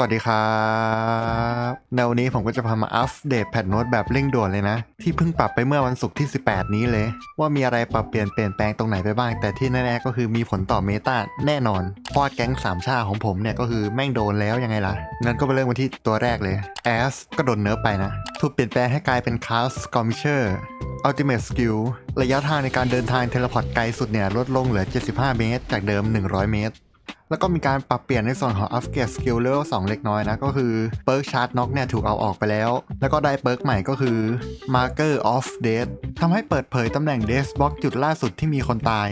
สวัสดีครับในวันนี้ผมก็จะพามาอัปเดตแพทโน้ตแบบเร่งด่วนเลยนะ ที่เพิ่งปรับไปเมื่อวันศุกร์ที่ 18 นี้เลย ว่ามีอะไรปรับเปลี่ยนเปลี่ยนแปลงตรงไหนไปบ้าง แต่ที่แน่ๆก็คือมีผลต่อเมตาแน่นอนพราะว่าแก๊งสามชาของผมเนี่ยก็คือแม่งโดนแล้วยังไงล่ะ งั้นก็ไปเริ่มกันที่ตัวแรกเลยแอสก็โดนเนิร์ฟไปนะถูกเปลี่ยนแปลงให้กลายเป็นคลาสกอมิเชอร์ Ultimate Skill ระยะทางในการเดินทางเทเลพอร์ตไกลสุดเนี่ยลดลงเหลือ 75 เมตร จากเดิม 100 เมตร แล้วก็มีการปรับเปลี่ยนในส่วนของ Upgrade Skill Level 2เล็กน้อยนะ ก็คือเปิร์กชาร์จน็อกเนี่ยถูกเอาออกไปแล้ว แล้วก็ได้เปิร์กใหม่ก็คือ Marker of Death ทำให้เปิดเผยตำแหน่ง Death Box จุดล่าสุดที่มีคนตาย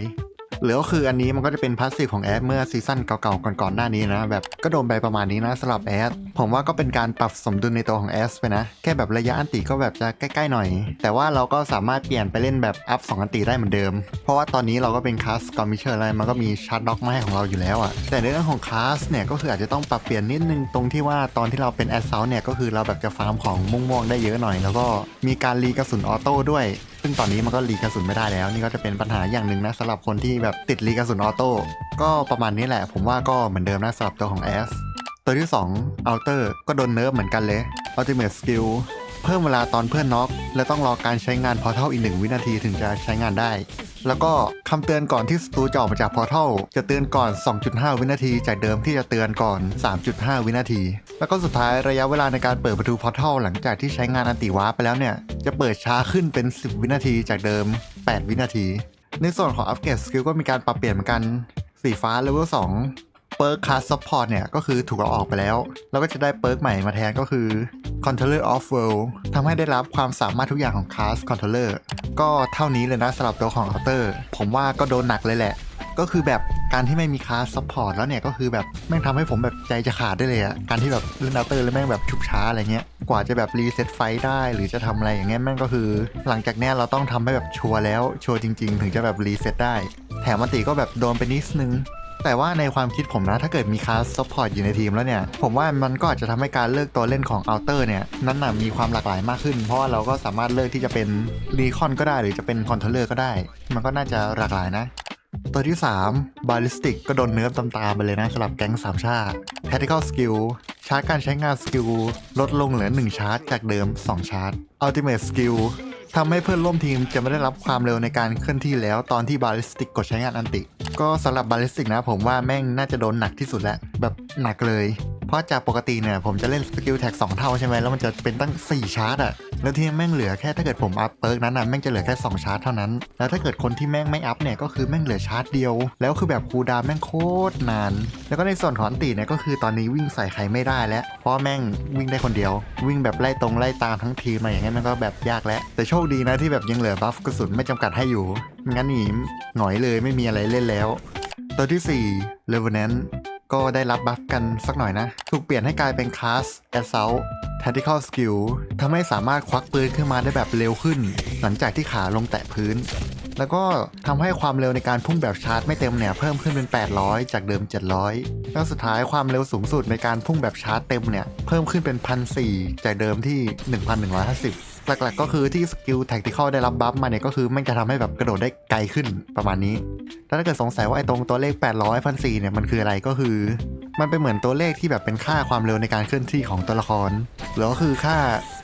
หรือก็คืออันนี้มันก็จะเป็นพาสซีฟของแอดเมื่อซีซั่นเก่าๆก่อนๆหน้านี้นะ แบบก็โดนไปประมาณนี้นะสำหรับแอดผมว่าก็เป็นการปรับสมดุลในตัวของแอสไปนะ แค่แบบระยะอันติก็แบบจะใกล้ๆหน่อย แต่ว่าเราก็สามารถเปลี่ยนไปเล่นแบบอัพ2อันติได้เหมือนเดิม เพราะว่าตอนนี้เราก็เป็นคลาสกอมิเชอร์อะไรมันก็มีชาร์จด็อกมาให้ของเราอยู่แล้วอะแต่ในเรื่องของคลาสเนี่ยก็คืออาจจะต้องปรับเปลี่ยนนิดนึงตรงที่ว่าตอนที่เราเป็นแอสเซลเนี่ยก็คือเราแบบจะฟาร์มของม่วงๆได้เยอะหน่อย แล้วก็มีการรีกระสุนออโต้ด้วย ซึ่งตอนนี้มันก็รีกระสุนไม่ได้แล้ว นี่ก็จะเป็นปัญหาอย่างหนึ่งนะสำหรับคนที่แบบติดรีกระสุนออโต้ก็ประมาณนี้แหละ ผมว่าก็เหมือนเดิมนะสำหรับตัวของแอสตัวที่2 Outer ก็โดนเนิร์ฟเหมือนกันเลย Ultimate Skill เพิ่มเวลาตอนเพื่อนน็อกและต้องรอการใช้งานพอเท่าอีกหนึ่งวินาทีถึงจะใช้งานได้ แล้วก็คำเตือนก่อนที่ศัตรูจะออกมาจากพอร์ทัลจะเตือนก่อน 2.5 วินาที จากเดิมที่จะเตือนก่อน 3.5 วินาที แล้วก็สุดท้ายระยะเวลาในการเปิดประตูพอร์ทัลหลังจากที่ใช้งานอันติวาร์ไปแล้วเนี่ย จะเปิดช้าขึ้นเป็น 10 วินาทีจากเดิม 8 วินาที ในส่วนของอัปเกรดสกิลก็มีการปรับเปลี่ยนเหมือนกันสีฟ้าเลเวล2 เปิร์กคลาสซัพพอร์ตเนี่ยก็คือถูกเอาออกไปแล้วแล้วก็จะได้เปิร์กใหม่มาแทนก็คือ Controller of World ทำให้ได้รับความสามารถทุกอย่างของคลาส Controller ก็เท่านี้เลยนะสำหรับตัวของ Outer ผมว่าก็โดนหนักเลยแหละ ก็คือแบบการที่ไม่มีคลาสซัพพอร์ตแล้วเนี่ยก็คือแบบแม่งทำให้ผมแบบใจจะขาดได้เลยอะการที่แบบเล่น Outer แล้วแม่งแบบชุบช้าอะไรเงี้ยกว่าจะแบบรีเซ็ตไฟได้หรือจะทำอะไรอย่างเงี้ยแม่งก็คือ หลังจากเนี้ยเราต้องทำให้แบบชัวร์แล้วชัวร์จริง ๆ ถึงจะแบบรีเซ็ตได้ แถมมันติก็แบบโดนไปนิดนึง แต่ว่าในความคิดผมนะถ้าเกิดมีคลาสซัพพอร์ตอยู่ในทีมแล้วเนี่ย ผมว่ามันก็อาจจะทำให้การเลือกตัวเล่นของอัลเตอร์เนี่ย นั้นนะมีความหลากหลายมากขึ้น เพราะว่าเราก็สามารถเลือกที่จะเป็นรีคอนก็ได้ หรือจะเป็นคอนโทรลเลอร์ก็ได้ มันก็น่าจะหลากหลายนะตัวที่3 Ballistic ก็โดนเนิร์ฟตาไปเลยนะสำหรับแก๊งสามชาติ Tactical Skill ชาร์จการใช้งานสกิลลดลงเหลือ 1 ชาร์จจากเดิม 2 ชาร์จ Ultimate Skill ทำให้เพื่อนร่วมทีมจะไม่ได้รับความเร็วในการเคลื่อนที่แล้วตอนที่บาลิสติกกดใช้งานอันติ ก็สำหรับบาลิสติกนะผมว่าแม่งน่าจะโดนหนักที่สุดแล้วแบบหนักเลย เพราะจากปกติเนี่ยผมจะเล่นสกิลแท็ก2เท่าใช่ไหมแล้วมันจะเป็นตั้ง 4 ชาร์จอะแล้วที่แม่งเหลือแค่ถ้าเกิดผมอัพเปิร์กนั้นอะแม่งจะเหลือแค่ 2 ชาร์จเท่านั้น แล้วถ้าเกิดคนที่แม่งไม่อัพเนี่ยก็คือแม่งเหลือชาร์จเดียว แล้วคือแบบคูดาวแม่งโคตรนาน แล้วก็ในส่วนของอันติเนี่ยก็คือตอนนี้วิ่งใส่ใครไม่ได้แล้ว เพราะแม่งวิ่งได้คนเดียว วิ่งแบบไล่ตรงไล่ตามทั้งทีมอะไรอย่างเงี้ยมันก็แบบยากแล้วแต่โชคดีนะที่แบบยังเหลือบัฟกระสุนไม่จำกัดให้อยู่งั้นหนีหงอยเลยไม่มีอะไรเล่นแล้วตัวที่4 Revenant ก็ได้รับบัฟกันสักหน่อยนะ ถูกเปลี่ยนให้กลายเป็นคลาส Assault Tactical Skill ทำให้สามารถควักปืนขึ้นมาได้แบบเร็วขึ้น หลังจากที่ขาลงแตะพื้น แล้วก็ทำให้ความเร็วในการพุ่งแบบชาร์จไม่เต็มเนี่ยเพิ่มขึ้นเป็น 800 จากเดิม 700 แล้วสุดท้ายความเร็วสูงสุดในการพุ่งแบบชาร์จเต็มเนี่ยเพิ่มขึ้นเป็น 1,400 จากเดิมที่ 1,150 หลักๆ ก็คือที่สกิล Tactical ได้รับบัฟมาเนี่ยก็คือมันจะทำให้แบบกระโดดได้ไกลขึ้นประมาณนี้แล้วถ้าเกิดสงสัยว่าไอ้ตรงตัวเลข 800 1,400เนี่ยมันคืออะไรก็คือ มันเป็นเหมือนตัวเลขที่แบบเป็นค่าความเร็วในการเคลื่อนที่ของตัวละครหรือก็คือค่า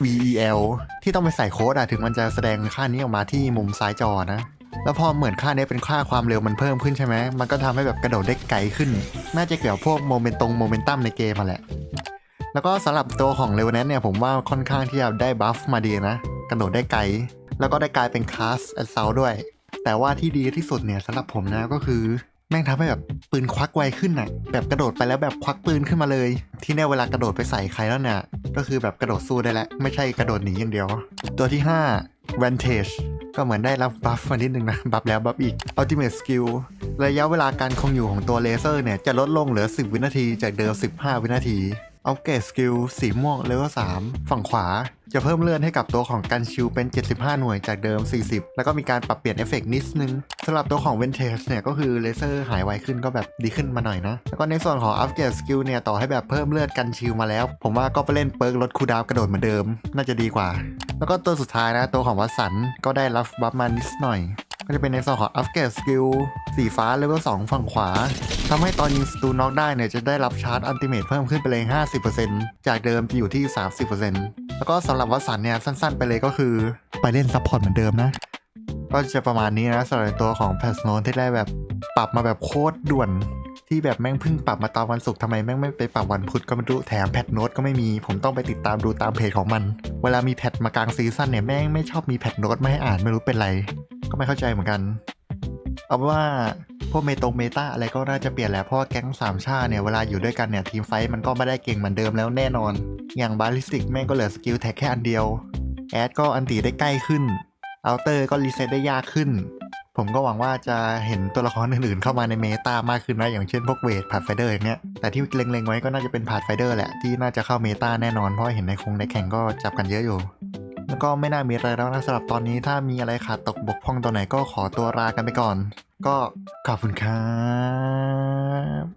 VEL ที่ต้องไปใส่โค้ดอะถึงมันจะแสดงค่านี้ออกมาที่มุมซ้ายจอนะแล้วพอเหมือนค่านี้เป็นค่าความเร็วมันเพิ่มขึ้นใช่ไหม มันก็ทำให้แบบกระโดดได้ไกลขึ้น น่าจะเกี่ยวพวกโมเมนตงโมเมนตัมในเกมมาแหละ แล้วก็สำหรับตัวของเรวแนนเนี่ยผมว่าค่อนข้างที่จะได้บัฟมาดีนะ กระโดดได้ไกล แล้วก็ได้กลายเป็นคลาสแอสเซลด้วย แต่ว่าที่ดีที่สุดเนี่ยสำหรับผมนะก็คือแม่งทำให้แบบปืนควักไวขึ้นน่ะ แบบกระโดดไปแล้วแบบควักปืนขึ้นมาเลย ที่แน่เวลากระโดดไปใส่ใครแล้วเนี่ยก็คือแบบกระโดดสู้ได้แล้วไม่ใช่กระโดดหนีอย่างเดียว ตัวที่5 Vantage ก็เหมือนได้รับบัฟมานิดนึงนะ บัฟแล้วบัฟอีก Ultimate Skill ระยะเวลาการคงอยู่ของตัวเลเซอร์เนี่ยจะลดลงเหลือ 10 วินาทีจากเดิม 15 วินาที อัปเกรดสกิลสีม่วงเลเวล3ฝั่งขวา จะเพิ่มเลื่อนให้กับตัวของกันชิวเป็น 75 หน่วยจากเดิม 40 แล้วก็มีการปรับเปลี่ยนเอฟเฟกต์นิดนึงสำหรับตัวของเวนเทสเนี่ยก็คือเลเซอร์หายไวขึ้นก็แบบดีขึ้นมาหน่อยนะ แล้วก็ในส่วนของอัปเกรดสกิลเนี่ยต่อให้แบบเพิ่มเลือดกันชิวมาแล้ว ผมว่าก็ไปเล่นเปิร์กลดคูดาวกระโดดเหมือนเดิม น่าจะดีกว่า แล้วก็ตัวสุดท้ายนะตัวของวัสันก็ได้รับบัฟมานิดหน่อยก็จะเป็นในส่วนของอัปเกรดสกิล สีฟ้าเลเวล2ฝั่งขวาทำให้ตอนยิงสตูน็อกได้เนี่ยจะได้รับชาร์จอันติเมทเพิ่มขึ้นไปเลย 50%จากเดิมจะอยู่ที่ 30%แล้วก็สำหรับวัสันเนี่ยสั้นๆ ไปเลยก็คือ ไปเล่นซัพพอร์ตเหมือนเดิมนะ ก็จะประมาณนี้นะสำหรับตัวของแพสโนที่ได้แบบปรับมาแบบโคตรด่วนที่แบบแม่งเพิ่งปรับมาตอนวันศุกร์ทำไมแม่งไม่ไปปรับวันพุธก็ไม่รู้แถมแพทโน้ตก็ไม่มี ผมต้องไปติดตามดูตามเพจของมัน เวลามีแพทมากลางซีซั่นเนี่ยแม่งไม่ชอบมีแพทโน้ตมาให้อ่านไม่รู้เป็นไร ก็ไม่เข้าใจเหมือนกัน เอาเป็นว่าพวกเมตงเมตาอะไรก็น่าจะเปลี่ยนแหละเพราะแก๊งสามชาติเนี่ยเวลาอยู่ด้วยกันเนี่ยทีมไฟมันก็ไม่ได้เก่งเหมือนเดิมแล้วแน่นอน อย่างบาลิสติกแม่งก็เหลือสกิลแท็กแค่อันเดียว แอดก็อันตีได้ใกล้ขึ้นเอัลเตอร์ก็รีเซ็ตได้ยากขึ้น ผมก็หวังว่าจะเห็นตัวละครอื่นๆ เข้ามาในเมตามากขึ้นนะอย่างเช่นพวกเวทพาดไฟเดอร์อย่างเงี้ยแต่ที่เล็งๆไว้ก็น่าจะเป็นพาดไฟเดอร์แหละที่น่าจะเข้าเมตาแน่นอนเพราะเห็นในคงในแข่งก็จับกันเยอะอยู่ ก็ไม่น่ามีอะไรแล้วนะสำหรับตอนนี้ถ้ามีอะไรขาดตกบกพร่องตัวไหนก็ขอตัวลากันไปก่อน ก็ขอบคุณครับ